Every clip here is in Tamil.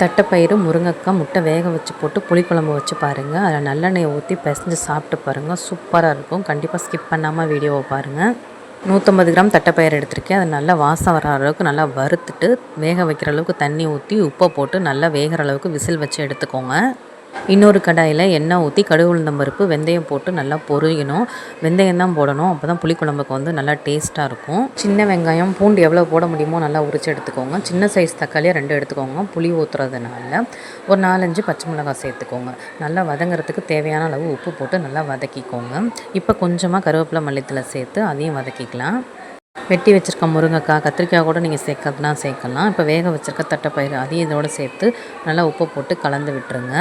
தட்டைப்பயிறு முருங்கைக்காய் முட்டை வேக வச்சு போட்டு புளிக்குழம்பு வச்சு பாருங்கள் அதில் நல்லெண்ணெயை ஊற்றி பிசைஞ்சு சாப்பிட்டு பாருங்கள் சூப்பராக இருக்கும். கண்டிப்பாக ஸ்கிப் பண்ணாமல் வீடியோவை பாருங்கள் நூற்றம்பது கிராம் தட்டைப்பயிறு எடுத்திருக்கேன். அது நல்லா வாசம் வர அளவுக்கு நல்லா வறுத்துட்டு வேக வைக்கிற அளவுக்கு தண்ணி ஊற்றி உப்பை போட்டு நல்லா வேகிற அளவுக்கு விசில் வச்சு எடுத்துக்கோங்க. இன்னொரு கடாயில் எண்ணெய் ஊற்றி கடுகு உளுந்தம் பருப்பு வெந்தயம் போட்டு நல்லா பொரியணும். வெந்தயம் தான் போடணும். அப்போ தான் புளிக்குழம்புக்கு வந்து நல்லா டேஸ்ட்டாக இருக்கும். சின்ன வெங்காயம் பூண்டு எவ்வளோ போட முடியுமோ நல்லா உரிச்சு எடுத்துக்கோங்க. சின்ன சைஸ் தக்காளியை ரெண்டு எடுத்துக்கோங்க. புளி ஊற்றுறதுனால ஒரு நாலஞ்சு பச்சை மிளகாய் சேர்த்துக்கோங்க. நல்லா வதங்குறதுக்கு தேவையான அளவு உப்பு போட்டு நல்லா வதக்கிக்கோங்க. இப்போ கொஞ்சமாக கருவேப்பிலை மல்லித்தலை சேர்த்து அதையும் வதக்கிக்கலாம். வெட்டி வச்சுருக்க முருங்கைக்காய் கத்திரிக்காய் கூட நீங்கள் சேர்க்கறதுனா சேர்க்கலாம். இப்போ வேக வச்சுருக்க தட்டைப்பயிறு அதையும் இதோட சேர்த்து நல்லா உப்பு போட்டு கலந்து விட்டுருங்க.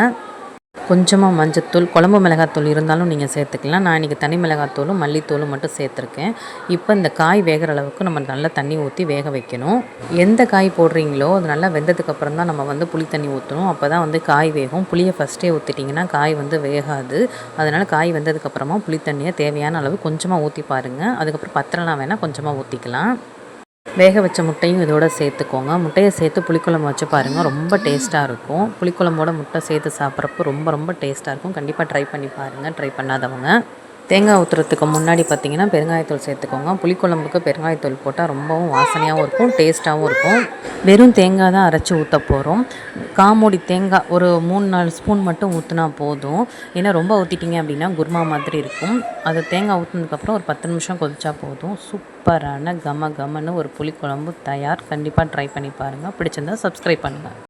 கொஞ்சமாக மஞ்சத்தூள் குழம்பு மிளகாத்தூள் இருந்தாலும் நீங்கள் சேர்த்துக்கலாம். நான் இன்றைக்கி தனி மிளகாத்தூளும் மல்லித்தூளும் மட்டும் சேர்த்துருக்கேன். இப்போ இந்த காய் வேகிற அளவுக்கு நம்ம நல்லா தண்ணி ஊற்றி வேக வைக்கணும். எந்த காய் போடுறீங்களோ அது நல்லா வெந்ததுக்கப்புறம் தான் நம்ம வந்து புளி தண்ணி ஊற்றணும் அப்போ தான் வந்து காய் வேகும். புளியை ஃபஸ்ட்டே ஊற்றிட்டிங்கன்னா காய் வந்து வேகாது. அதனால் காய் வெந்ததுக்கப்புறமா புளி தண்ணியை தேவையான அளவு கொஞ்சமாக ஊற்றி பாருங்கள் அதுக்கப்புறம் பத்திரம்லாம் வேணால் கொஞ்சமாக ஊற்றிக்கலாம் வேக வச்ச முட்டையும் இதோட சேர்த்துக்கோங்க. முட்டையை சேர்த்து புளிக்குழம்பு வச்சு பாருங்கள் ரொம்ப டேஸ்ட்டாக இருக்கும். புளிக்குழம்போட முட்டை சேர்த்து சாப்பிட்றப்போ ரொம்ப ரொம்ப டேஸ்ட்டாக இருக்கும். கண்டிப்பாக ட்ரை பண்ணி பாருங்கள் ட்ரை பண்ணாதவங்க. தேங்காய் ஊற்றுறதுக்கு முன்னாடி பார்த்தீங்கன்னா பெருங்காயத்தூள் சேர்த்துக்கோங்க. புளிக்குழம்புக்கு பெருங்காயத்தூள் போட்டால் ரொம்பவும் வாசனையாகவும் இருக்கும் டேஸ்ட்டாகவும் இருக்கும். வெறும் தேங்காய் தான் அரைச்சி ஊற்ற போகிறோம் காமோடி தேங்காய் ஒரு மூணு நாலு ஸ்பூன் மட்டும் ஊற்றினா போதும். ஏன்னா ரொம்ப ஊற்றிட்டிங்க அப்படின்னா குருமா மாதிரி இருக்கும். அது தேங்காய் ஊற்றினதுக்கப்புறம் ஒரு பத்து நிமிஷம் கொதிச்சா போதும். சூப்பரான கம கமன்னு ஒரு புளிக்குழம்பு தயார். கண்டிப்பாக ட்ரை பண்ணி பாருங்கள் பிடிச்சிருந்தா சப்ஸ்கிரைப் பண்ணுங்கள்